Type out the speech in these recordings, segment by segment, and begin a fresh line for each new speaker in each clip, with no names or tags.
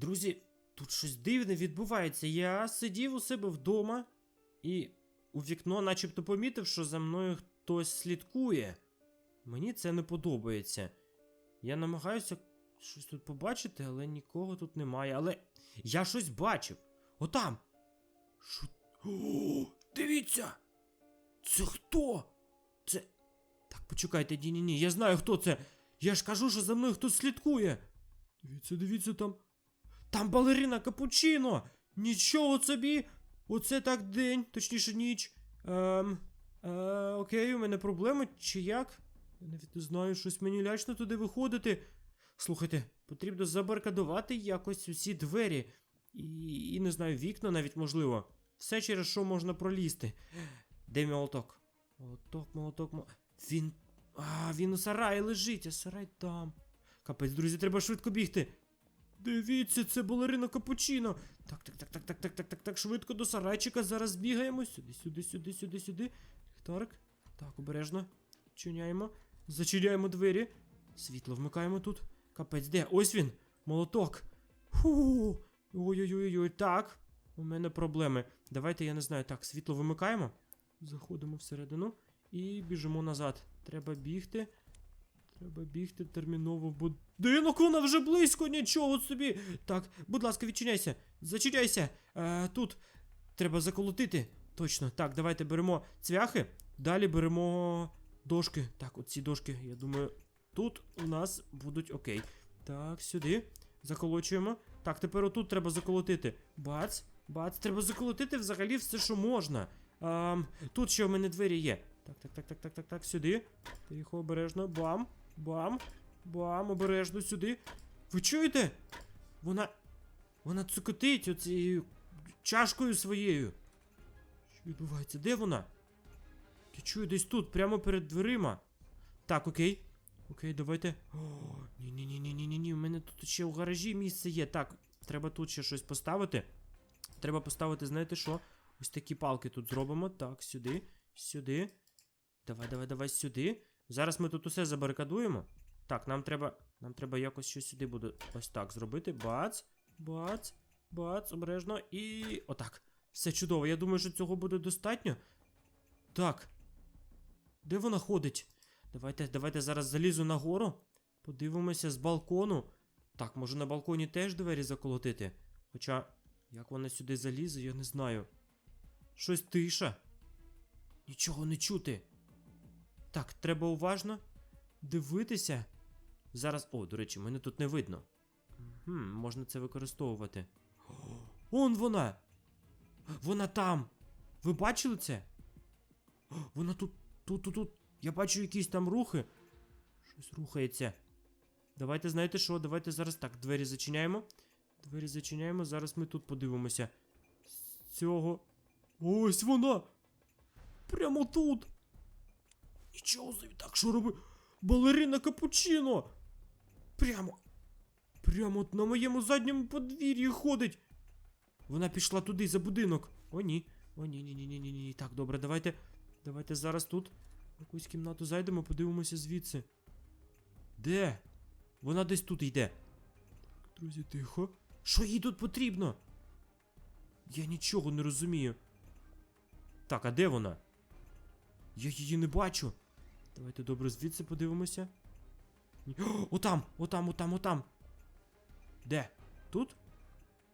Друзі, тут щось дивне відбувається. Я сидів у себе вдома і у вікно начебто помітив, що за мною хтось слідкує. Мені це не подобається. Я намагаюся щось тут побачити, але нікого тут немає. Але я щось бачив. Отам. Що? О, дивіться! Це хто? Це. Так, почекайте, ні, ні, ні, я знаю, хто це. Я ж кажу, що за мною хтось слідкує. Дивіться, дивіться там. Там балерина Капучино! Нічого собі! Оце так день, точніше ніч. Ем, е, окей, у мене проблеми, чи як? Я навіть не знаю, щось мені лячно туди виходити. Слухайте, потрібно забаркадувати якось усі двері. І, і не знаю, вікна навіть можливо. Все через що можна пролізти. Де молоток? Молоток, молоток, молоток. Він. А, він у сараї лежить, а сарай там. Капець, друзі, треба швидко бігти. Дивіться, це балерина Капучино. Так, так, так, так, так, так, так, так, так, швидко до сарайчика. Зараз бігаємо. Сюди, сюди, сюди, сюди, сюди. Ліхтарик. Так, обережно. Чиняємо. Зачиняємо двері. Світло вмикаємо тут. Капець, де? Ось він. Молоток. Фу. Ой-ой-ой, так. У мене проблеми. Давайте, я не знаю. Так, світло вимикаємо. Заходимо всередину і біжимо назад. Треба бігти. Треба бігти терміново в будинок. Вона вже близько, нічого собі. Так, будь ласка, відчиняйся. Зачиняйся. Е, тут треба заколотити. Точно. Так, давайте беремо цвяхи. Далі беремо дошки. Так, оці дошки, я думаю, тут у нас будуть окей. Так, сюди. Заколочуємо. Так, тепер отут треба заколотити. Бац, бац, треба заколотити взагалі все, що можна. Ам, тут ще у мене двері є. Так, так, так, так, так, так, так, сюди. Тихо, обережно. Бам, бам, бам, обережно сюди. Ви чуєте? Вона. Вона цукотить оцією чашкою своєю. Що відбувається? Де вона? Я чую десь тут, прямо перед дверима. Так, окей. Окей, давайте. О, ні, ні, ні, ні, ні, ні, ні. У мене тут ще у гаражі місце є. Так, треба тут ще щось поставити. Треба поставити, знаєте що? Ось такі палки тут зробимо. Так, сюди, сюди. Давай, давай, давай сюди. Зараз ми тут усе забарикадуємо. Так, нам треба. Нам треба якось щось сюди буде ось так зробити. Бац, бац, бац, обережно. І. Отак. Все чудово. Я думаю, що цього буде достатньо. Так. Де вона ходить? Давайте, давайте зараз залізу нагору. Подивимося з балкону. Так, може на балконі теж двері заколотити. Хоча, як вона сюди залізе, я не знаю. Щось тиша. Нічого не чути. Так, треба уважно дивитися. Зараз. О, до речі, мене тут не видно. Угу, можна це використовувати. Он вона! Вона там! Ви бачили це? Вона тут, тут, тут, тут. Я бачу якісь там рухи. Щось рухається. Давайте, знаєте що? Давайте зараз так, двері зачиняємо. Двері зачиняємо, зараз ми тут подивимося. З цього. Ось вона! Прямо тут! Нічого собі, так що роби? Балерина Капучино! Прямо. Прямо от на моєму задньому подвір'ї ходить. Вона пішла туди за будинок. О, ні. О, ні, ні, ні, ні, ні, ні. Так, добре, давайте. Давайте зараз тут в якусь кімнату зайдемо, подивимося звідси. Де? Вона десь тут йде. Друзі, тихо. Що їй тут потрібно? Я нічого не розумію. Так, а де вона? Я її не бачу. Давайте добре звідси подивимося. Ні. Отам, отам, отам, отам. Де? Тут?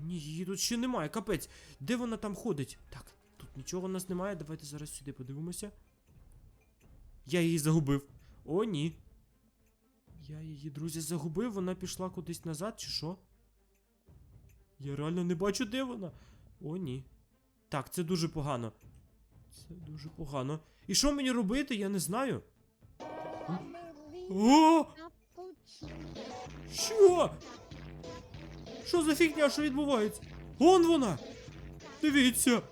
Ні, її тут ще немає, капець. Де вона там ходить? Так, тут нічого у нас немає. Давайте зараз сюди подивимося. Я її загубив. О, ні. Я її, друзі, загубив, вона пішла кудись назад, чи що? Я реально не бачу, де вона. О, ні. Так, це дуже погано. Це дуже погано. І що мені робити, я не знаю. О! Що? Що за фігня, що відбувається? Он вона! Дивіться!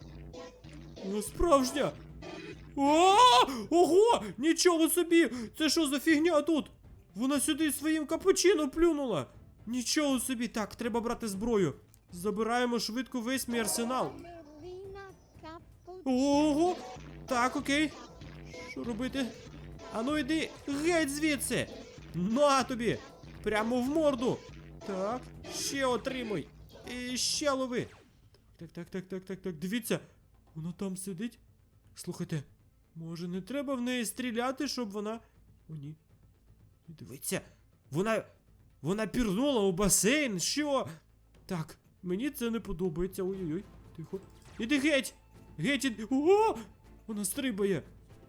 Вона справжня! О! Ого! Нічого собі! Це що за фігня тут? Вона сюди своїм капучино плюнула! Нічого собі! Так, треба брати зброю. Забираємо швидко весь мій арсенал. Ого! Так, окей. Що робити? Ану йди геть звідси! На тобі! Прямо в морду! Так, ще отримуй. І ще лови. Так, так, так, так, так, так. Дивіться, вона там сидить. Слухайте, може не треба в неї стріляти, щоб вона. О, ні. Дивіться, вона. Вона пірнула у басейн. Що? Так, мені це не подобається. Ой-ой-ой. Тихо. Іди геть! Геть, іди. О! Вона стрибає.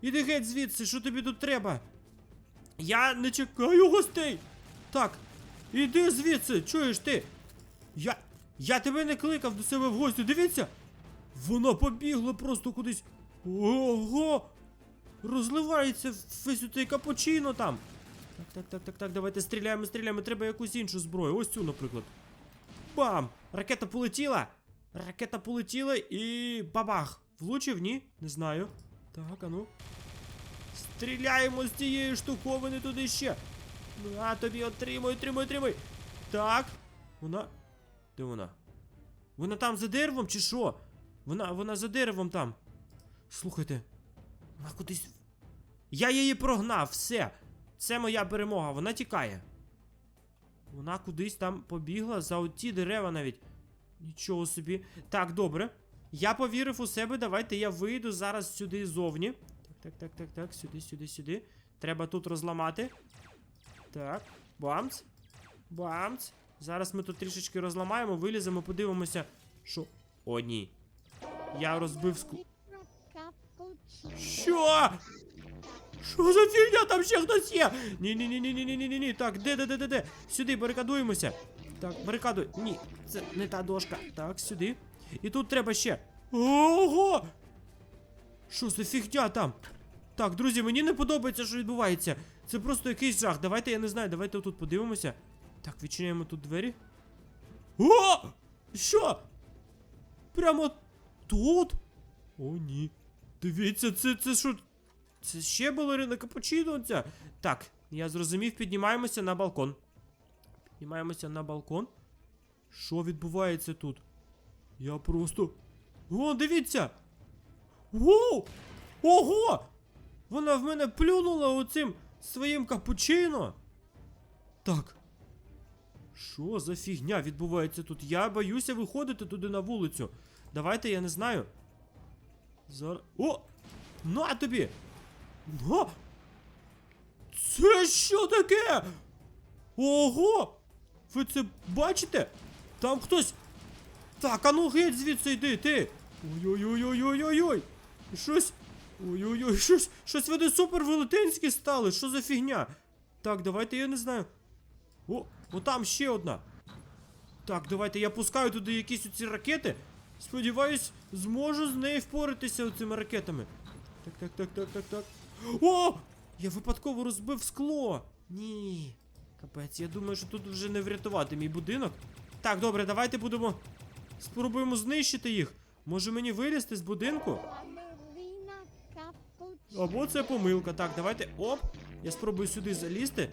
Іди геть звідси, що тобі тут треба? Я не чекаю гостей. Так, іди звідси, чуєш ти? Я. Я тебе не кликав до себе в гості. Дивіться! Вона побігла просто кудись. Ого! Розливається весь цей капучино там. Так, так, так, так, так, давайте стріляємо, стріляємо. Треба якусь іншу зброю. Ось цю, наприклад. Бам! Ракета полетіла! Ракета полетіла і. бабах! Влучив, ні? Не знаю. Так, а ну. Стріляємо з цієї штуковини туди ще. На тобі отримуй, отримуй, отримуй. Так. Вона. Де вона? Вона там за деревом чи що? Вона, вона за деревом там. Слухайте. Вона кудись. Я її прогнав, все. Це моя перемога, вона тікає. Вона кудись там побігла за оті дерева навіть. Нічого собі. Так, добре. Я повірив у себе. Давайте я вийду зараз сюди ззовні. Так, так, так, так, так, сюди, сюди, сюди. Треба тут розламати. Так, бамц. Бамц. Зараз ми тут трішечки розламаємо, виліземо, подивимося. Що? О, ні. Я розбив скло. Що? Що за фігня? Там ще хтось є? Ні-ні-ні-ні-ні-ні-ні-ні. Так, де, де, де, де, де? Сюди барикадуємося. Так, барикадуй. Ні, це не та дошка. Так, сюди. І тут треба ще. Ого! Що за фігня там? Так, друзі, мені не подобається, що відбувається. Це просто якийсь жах. Давайте, я не знаю, давайте отут подивимося. Так, відчиняємо тут двері. О! Що? Прямо тут? О, ні. Дивіться, це, це що? Це ще балерина капучино ця. Так, я зрозумів, піднімаємося на балкон. Піднімаємося на балкон. Що відбувається тут? Я просто. О, дивіться! Воу! Ого! Вона в мене плюнула оцим своїм капучино. Так. Що за фігня відбувається тут? Я боюся виходити туди на вулицю. Давайте, я не знаю. Зараз. О! На тобі! На! Це що таке? Ого! Ви це бачите? Там хтось. Так, а ну геть звідси йди, ти! Ой-ой-ой-ой-ой-ой-ой! Щось. Ой-ой-ой, щось. Щось вони супер велетенські стали. Що за фігня? Так, давайте я не знаю. О, отам ще одна. Так, давайте я пускаю туди якісь оці ракети. Сподіваюсь, зможу з нею впоратися цими ракетами. Так, так, так, так, так, так. О! Я випадково розбив скло. Ні. Капець, я думаю, що тут вже не врятувати мій будинок. Так, добре, давайте будемо. Спробуємо знищити їх. Може мені вилізти з будинку? Або це помилка. Так, давайте. Оп! Я спробую сюди залізти.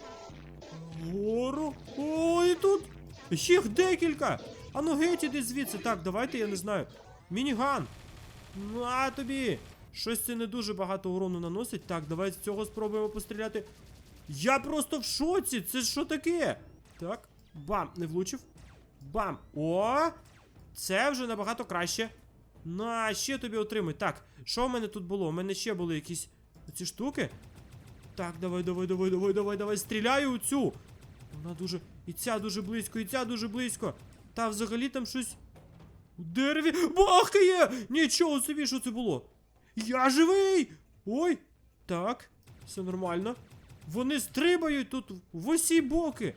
Гору. О, і тут. Їх декілька. А ну геть іди звідси. Так, давайте, я не знаю. Мініган. На тобі. Щось це не дуже багато урону наносить. Так, давай з цього спробуємо постріляти. Я просто в шоці. Це що таке? Так. Бам, не влучив. Бам. О! Це вже набагато краще. На, ще тобі отримай. Так, що в мене тут було? У мене ще були якісь ці штуки. Так, давай, давай, давай, давай, давай, давай. Стріляю у цю. Вона дуже. І ця дуже близько, і ця дуже близько. Та взагалі там щось. У дереві. Бахкає! Нічого собі, що це було. Я живий! Ой! Так, все нормально. Вони стрибають тут в усі боки.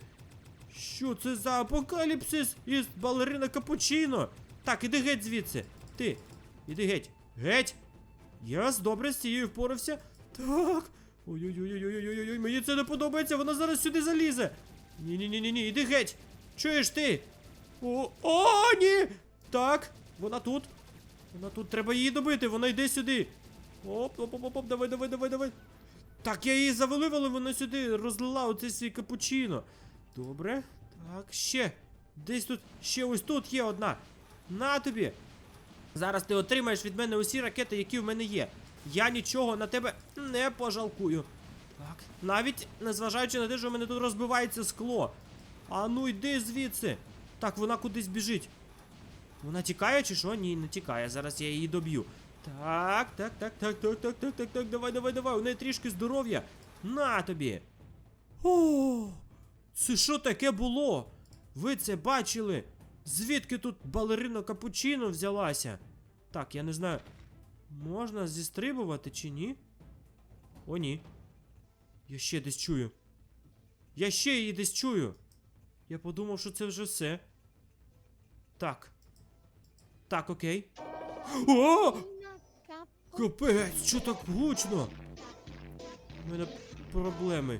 Що це за апокаліпсис із балерина Капучино? Так, іди геть звідси. Ти, іди геть. Геть! Яс, добре, з цією впорався. Так. Ой-ой-ой-ой-ой-ой-ой, мені це не подобається, вона зараз сюди залізе. Ні-ні-ні, ні, іди геть. Чуєш ти? О, о, ні! Так, вона тут. Вона тут треба її добити, вона йде сюди. Оп, оп, оп, оп, давай, давай, давай, давай. Так, я її завалив, але вона сюди розлила оцей свій капучино. Добре. Так, ще. Десь тут ще ось тут є одна. На тобі. Зараз ти отримаєш від мене усі ракети, які в мене є. Я нічого на тебе не пожалкую. Так, навіть незважаючи на те, що в мене тут розбивається скло. А ну йди звідси. Так, вона кудись біжить. Вона тікає чи що? Ні, не тікає. Зараз я її доб'ю. Так, так, так, так, так, так, так, так, так, давай, давай, давай. У неї трішки здоров'я. На тобі. О! Це що таке було? Ви це бачили? Звідки тут балерина капучино взялася? Так, я не знаю. Можна зістрибувати чи ні? О, ні. Я ще десь чую. Я ще її десь чую. Я подумав, що це вже все. Так. Так, окей. О! Капець, що так гучно? У мене проблеми.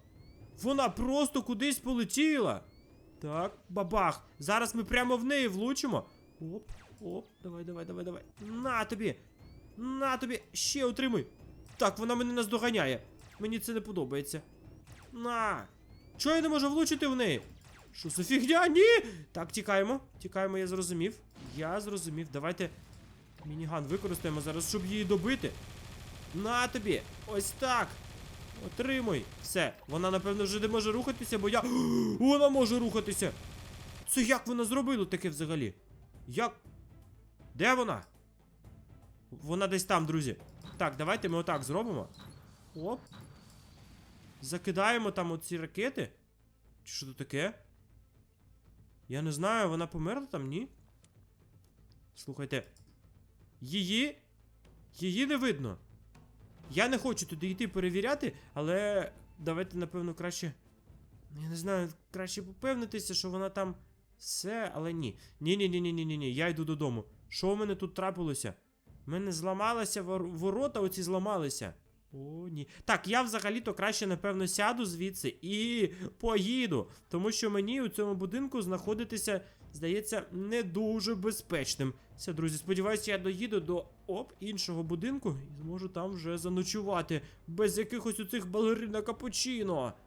Вона просто кудись полетіла. Так, бабах. Зараз ми прямо в неї влучимо. Оп, оп, давай, давай, давай, давай. На тобі. На тобі. Ще отримуй. Так, вона мене наздоганяє. Мені це не подобається. На. Чого я не можу влучити в неї? Що за фігня? Ні! Так, тікаємо. Тікаємо, я зрозумів. Я зрозумів. Давайте мініган використаємо зараз, щоб її добити. На тобі! Ось так! Отримуй! Все, вона, напевно, вже не може рухатися, бо я. Вона може рухатися! Це як вона зробила таке взагалі? Як? Де вона? Вона десь там, друзі. Так, давайте ми отак зробимо. Оп. Закидаємо там оці ракети. Чи що таке? Я не знаю, вона померла там, ні? Слухайте. Її. Її не видно. Я не хочу туди йти перевіряти, але давайте, напевно, краще. Я не знаю, краще попевнитися, що вона там все, але ні. Ні, ні, ні, ні, ні, ні, ні. Я йду додому. Що в мене тут трапилося? У мене зламалися вор... ворота, оці зламалися. О, ні. Так, я взагалі-то краще, напевно, сяду звідси і поїду. Тому що мені у цьому будинку знаходитися, здається, не дуже безпечним. Все, друзі, сподіваюся, я доїду до оп, іншого будинку і зможу там вже заночувати. Без якихось у цих балерина капучино.